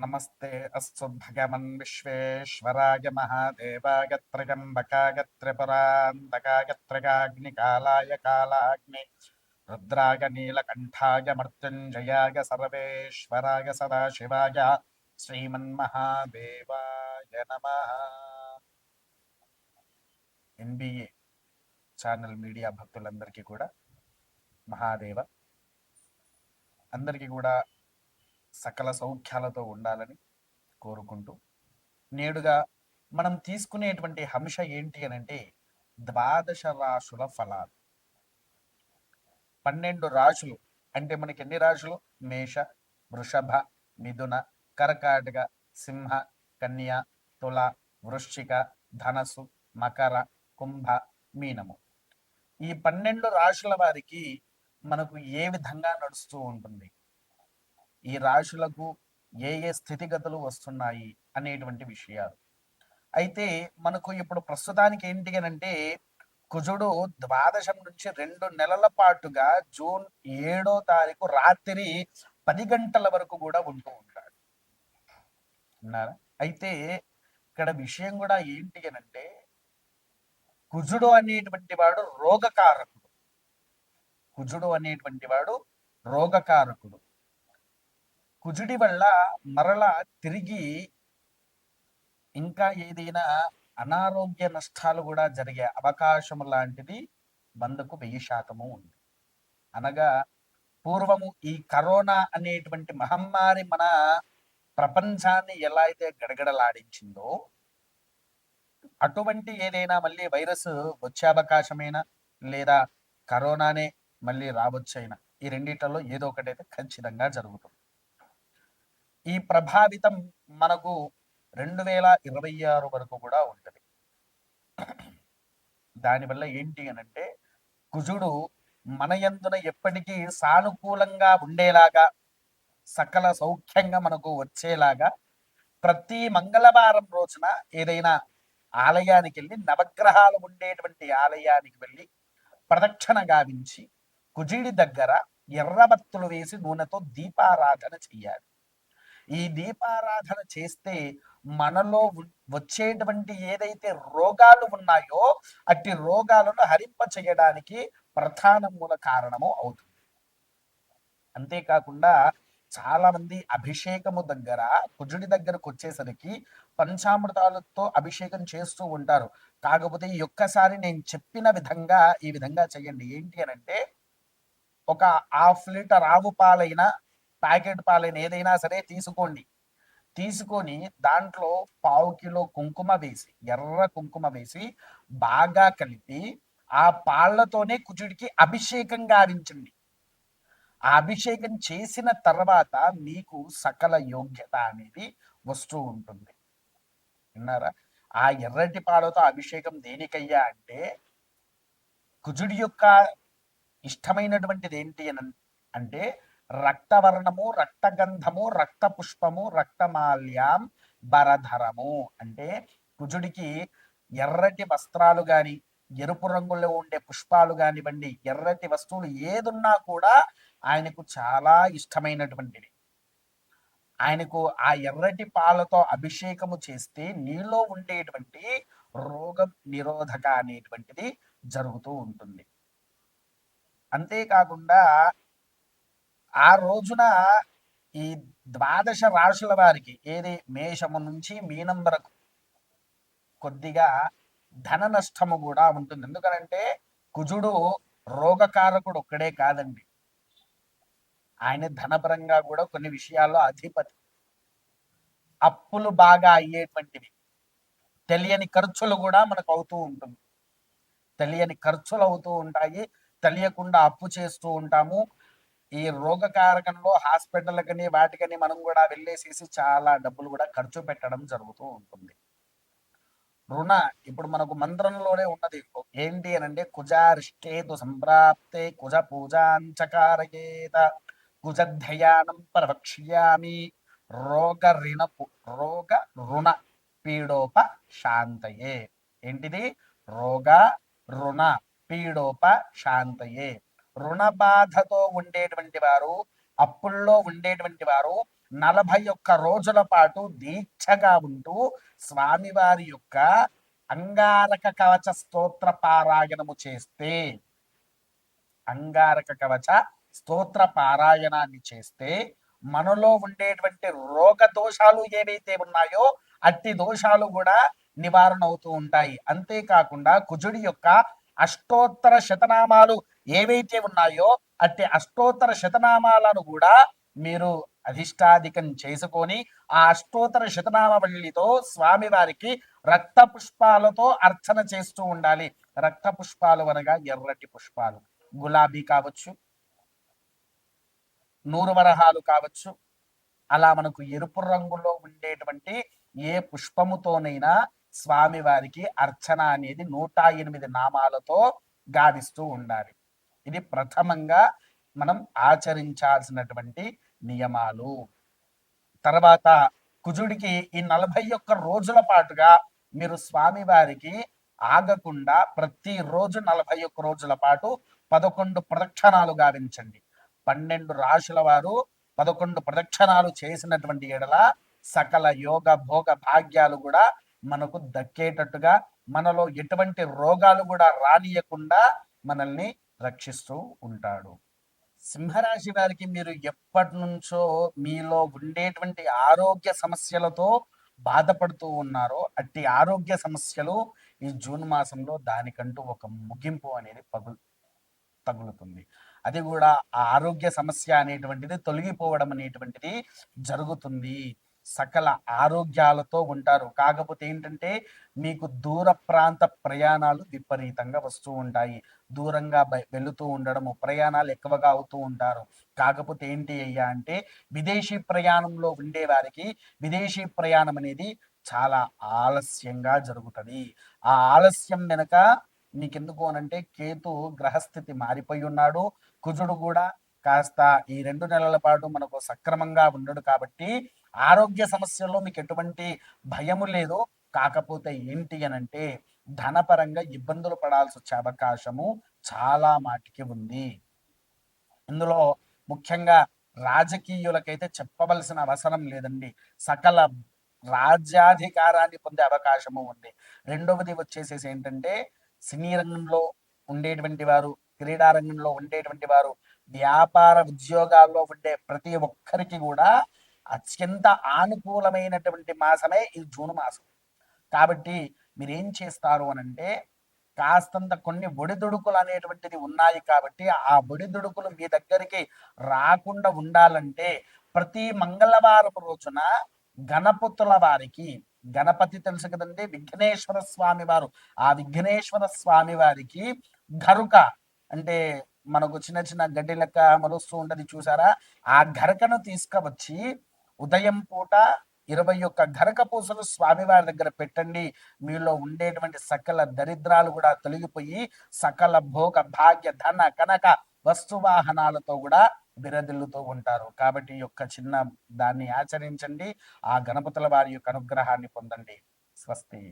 నమస్తే అస్సు భగవన్ విశ్వేశ్వరాయ మహాదేవాయ త్రయంబకాయ త్రిపురాంతకాయ త్రిగాగ్నికాలాయ కాలాగ్ని రుద్రాయ నీలకంఠాయ మృత్యుంజయాయ సర్వేశ్వరాయ సదాశివాయ శ్రీమన్మహాదేవాయ నమ ఎన్బిఏ ఛానల్ మీడియా భక్తులందరికీ కూడా మహాదేవ అందరికీ కూడా సకల సౌఖ్యాలతో ఉండాలని కోరుకుంటూ నేడుగా మనం తీసుకునేటువంటి అంశ ఏంటి అని అంటే ద్వాదశ రాశుల ఫలాలు. పన్నెండు రాశులు అంటే మనకి ఎన్ని రాశులు? మేష వృషభ మిథున కర్కాటక సింహ కన్య తుల వృశ్చిక ధనస్సు మకర కుంభ మీనము. ఈ పన్నెండు రాశుల వారికి మనకు ఏ విధంగా నడుస్తూ ఉంటుంది? ఈ రాశులకు ఏ ఏ స్థితిగతులు వస్తున్నాయి అనేటువంటి విషయాలు. అయితే మనకు ఇప్పుడు ప్రస్తుతానికి ఏంటి అని అంటే కుజుడు ద్వాదశం నుంచి రెండు నెలల పాటుగా జూన్ ఏడో తారీఖు రాత్రి పది గంటల వరకు కూడా ఉంటూ ఉంటాడు. అన్నారా అయితే ఇక్కడ విషయం కూడా ఏంటి అని అంటే కుజుడు అనేటువంటి వాడు రోగకారకుడు. కుజుడు అనేటువంటి వాడు రోగకారకుడు. కుజుడి వల్ల మరల తిరిగి ఇంకా ఏదైనా అనారోగ్య నష్టాలు కూడా జరిగే అవకాశం లాంటిది వందకు వెయ్యి శాతము ఉంది. అనగా పూర్వము ఈ కరోనా అనేటువంటి మహమ్మారి మన ప్రపంచాన్ని ఎలా అయితే గడగడలాడించిందో అటువంటి ఏదైనా మళ్ళీ వైరస్ వచ్చే అవకాశమైనా లేదా కరోనానే మళ్ళీ రావచ్చైనా ఈ రెండిట్లలో ఏదో ఒకటైతే ఖచ్చితంగా జరుగుతుంది. ఈ ప్రభావితం మనకు రెండు వేల ఇరవై ఆరు వరకు కూడా ఉంటుంది. దానివల్ల ఏంటి అని అంటే కుజుడు మన యందున ఎప్పటికీ సానుకూలంగా ఉండేలాగా సకల సౌఖ్యంగా మనకు వచ్చేలాగా ప్రతి మంగళవారం రోజున ఏదైనా ఆలయానికి వెళ్ళి నవగ్రహాలు ఉండేటువంటి ఆలయానికి వెళ్ళి ప్రదక్షిణ గావించి కుజుడి దగ్గర ఎర్రబత్తులు వేసి నూనెతో దీపారాధన చెయ్యాలి. ఈ దీపారాధన చేస్తే మనలో వచ్చేటువంటి ఏదైతే రోగాలు ఉన్నాయో అట్టి రోగాలను హరింప చేయడానికి ప్రధాన మూల కారణము అవుతుంది. అంతేకాకుండా చాలా మంది అభిషేకము దగ్గర కుజుడి దగ్గరకు వచ్చేసరికి పంచామృతాలతో అభిషేకం చేస్తూ ఉంటారు. కాకపోతే ఈ ఒక్కసారి నేను చెప్పిన విధంగా ఈ విధంగా చేయండి. ఏంటి అని అంటే ఒక హాఫ్ లీటర్ ఆవు పాలైనా ప్యాకెట్ పాలైన ఏదైనా సరే తీసుకోండి. తీసుకొని దాంట్లో పావు కిలో కుంకుమ వేసి ఎర్ర కుంకుమ వేసి బాగా కలిపి ఆ పాళ్ళతోనే కుజుడికి అభిషేకం గావించండి. ఆ అభిషేకం చేసిన తర్వాత మీకు సకల యోగ్యత అనేది వస్తూ ఉంటుంది. విన్నారా? ఆ ఎర్రటి పాలతో అభిషేకం దేనికయ్యా అంటే కుజుడి యొక్క ఇష్టమైనటువంటిది ఏంటి అని అంటే రక్తవర్ణము రక్తగంధము రక్త పుష్పము రక్తమాల్యాం బరధరము అంటే కుజుడికి ఎర్రటి వస్త్రాలు గాని ఎరుపు రంగులో ఉండే పుష్పాలు కానివ్వండి ఎర్రటి వస్తువులు ఏదున్నా కూడా ఆయనకు చాలా ఇష్టమైనటువంటిది. ఆయనకు ఆ ఎర్రటి పాలతో అభిషేకము చేస్తే నీలో ఉండేటువంటి రోగం నిరోధక అనేటువంటిది జరుగుతూ ఉంటుంది. అంతేకాకుండా ఆ రోజున ఈ ద్వాదశ రాశుల వారికి ఏది మేషము నుంచి మీనం వరకు కొద్దిగా ధన నష్టము కూడా ఉంటుంది. ఎందుకనంటే కుజుడు రోగకారకుడు ఒక్కడే కాదండి. ఆయన ధనపరంగా కూడా కొన్ని విషయాల్లో అధిపతి. అప్పులు బాగా అయ్యేటువంటివి. తెలియని ఖర్చులు కూడా మనకు అవుతూ ఉంటుంది. తెలియని ఖర్చులు అవుతూ ఉంటాయి. తెలియకుండా అప్పు చేస్తూ ఉంటాము. ఈ రోగకారకంలో హాస్పిటల్కని వాటికని మనం కూడా వెళ్ళేసేసి చాలా డబ్బులు కూడా ఖర్చు పెట్టడం జరుగుతూ ఉంటుంది. రుణ ఇప్పుడు మనకు మంత్రంలోనే ఉన్నది. ఏంటి అని అంటే కుజారిష్టేతు సంప్రాప్తే కుజ పూజాంచకారయేత కుజధ్యయానం ప్రవక్ష్యామి రోగ రిణపు రోగ రుణ పీడోప శాంతయే. ఏంటిది? రోగ రుణ పీడోప శాంతయే. రుణ బాధతో ఉండేటువంటి వారు అప్పుల్లో ఉండేటువంటి వారు నలభై ఒక్క రోజుల పాటు దీక్షగా ఉంటూ స్వామివారి యొక్క అంగారక కవచ స్తోత్ర పారాయణము చేస్తే అంగారక కవచ స్తోత్ర పారాయణాన్ని చేస్తే మనలో ఉండేటువంటి రోగ దోషాలు ఏవైతే ఉన్నాయో అట్టి దోషాలు కూడా నివారణ అవుతూ ఉంటాయి. అంతేకాకుండా కుజుడి యొక్క అష్టోత్తర శతనామాలు ఏవైతే ఉన్నాయో అట్టి అష్టోత్తర శతనామాలను కూడా మీరు అధిష్టాధికం చేసుకొని ఆ అష్టోత్తర శతనామవల్లితో స్వామివారికి రక్త పుష్పాలతో అర్చన చేస్తూ ఉండాలి. రక్త పుష్పాలు అనగా ఎర్రటి పుష్పాలు. గులాబీ కావచ్చు నూరు వరహాలు కావచ్చు అలా మనకు ఎరుపు రంగులో ఉండేటువంటి ఏ పుష్పముతోనైనా స్వామివారికి అర్చన అనేది నూట ఎనిమిది నామాలతో గావిస్తూ ఉండాలి. ఇది ప్రథమంగా మనం ఆచరించాల్సినటువంటి నియమాలు. తర్వాత కుజుడికి ఈ నలభై ఒక్క రోజుల పాటుగా మీరు స్వామివారికి ఆగకుండా ప్రతిరోజు నలభై ఒక్క రోజుల పాటు పదకొండు ప్రదక్షిణాలు గావించండి. పన్నెండు రాశుల వారు పదకొండు ప్రదక్షిణాలు చేసినటువంటి ఎడల సకల యోగ భోగ భాగ్యాలు కూడా మనకు దక్కేటట్టుగా మనలో ఎటువంటి రోగాలు కూడా రానియకుండా మనల్ని రక్షిస్తూ ఉంటాడు. సింహరాశి వారికి మీరు ఎప్పటి నుంచో మీలో ఉండేటువంటి ఆరోగ్య సమస్యలతో బాధపడుతూ ఉన్నారో అట్టి ఆరోగ్య సమస్యలు ఈ జూన్ మాసంలో దానికంటూ ఒక ముగింపు అనేది పగులు తగులుతుంది. అది కూడా ఆ ఆరోగ్య సమస్య అనేటువంటిది తొలగిపోవడం అనేటువంటిది జరుగుతుంది. సకల ఆరోగ్యాలతో ఉంటారు. కాకపోతే ఏంటంటే మీకు దూర ప్రాంత ప్రయాణాలు విపరీతంగా వస్తూ ఉంటాయి. దూరంగా వెళుతూ ఉండడము ప్రయాణాలు ఎక్కువగా అవుతూ ఉంటారు. కాకపోతే ఏంటి అయ్యా అంటే విదేశీ ప్రయాణంలో ఉండే వారికి విదేశీ ప్రయాణం అనేది చాలా ఆలస్యంగా జరుగుతుంది. ఆ ఆలస్యం వెనక మీకెందుకు అనంటే కేతు గ్రహస్థితి మారిపోయి ఉన్నాడు. కుజుడు కూడా కాస్త ఈ రెండు నెలల పాటు మనకు సక్రమంగా ఉండడు కాబట్టి ఆరోగ్య సమస్యల్లో మీకు ఎటువంటి భయము లేదు. కాకపోతే ఏంటి అనంటే ధనపరంగా ఇబ్బందులు పడాల్సి వచ్చే అవకాశము చాలా మాటికి ఉంది. ఇందులో ముఖ్యంగా రాజకీయులకైతే చెప్పవలసిన అవసరం లేదండి. సకల రాజ్యాధికారాన్ని పొందే అవకాశము ఉంది. రెండవది వచ్చేసేసి ఏంటంటే సినీ రంగంలో ఉండేటువంటి వారు క్రీడా రంగంలో ఉండేటువంటి వారు వ్యాపార ఉద్యోగాల్లో ఉండే ప్రతి ఒక్కరికి కూడా అత్యంత ఆనుకూలమైనటువంటి మాసమే ఈ జూన్ మాసం. కాబట్టి మీరు ఏం చేస్తారు అని అంటే కాస్తంత కొన్ని ఒడిదుడుకులు అనేటువంటిది ఉన్నాయి కాబట్టి ఆ ఒడిదుడుకులు మీ దగ్గరికి రాకుండా ఉండాలంటే ప్రతి మంగళవారం రోజున గణపతుల వారికి గణపతి తెలుసు కదండి విఘ్నేశ్వర స్వామి వారు. ఆ విఘ్నేశ్వర స్వామి వారికి ధరుక అంటే మనకు చిన్న చిన్న గడ్డి లెక్క మరుస్తూ ఉంటది చూసారా? ఆ గరకను తీసుకువచ్చి ఉదయం పూట ఇరవై ఒక్క గరక పూసలు స్వామివారి దగ్గర పెట్టండి. మీలో ఉండేటువంటి సకల దరిద్రాలు కూడా తొలగిపోయి సకల భోగ భాగ్య ధన కనక వస్తువాహనాలతో కూడా బిరదిల్లుతూ ఉంటారు. కాబట్టి యొక్క చిన్న దాన్ని ఆచరించండి. ఆ గణపతుల వారి యొక్క అనుగ్రహాన్ని పొందండి. స్వస్తి.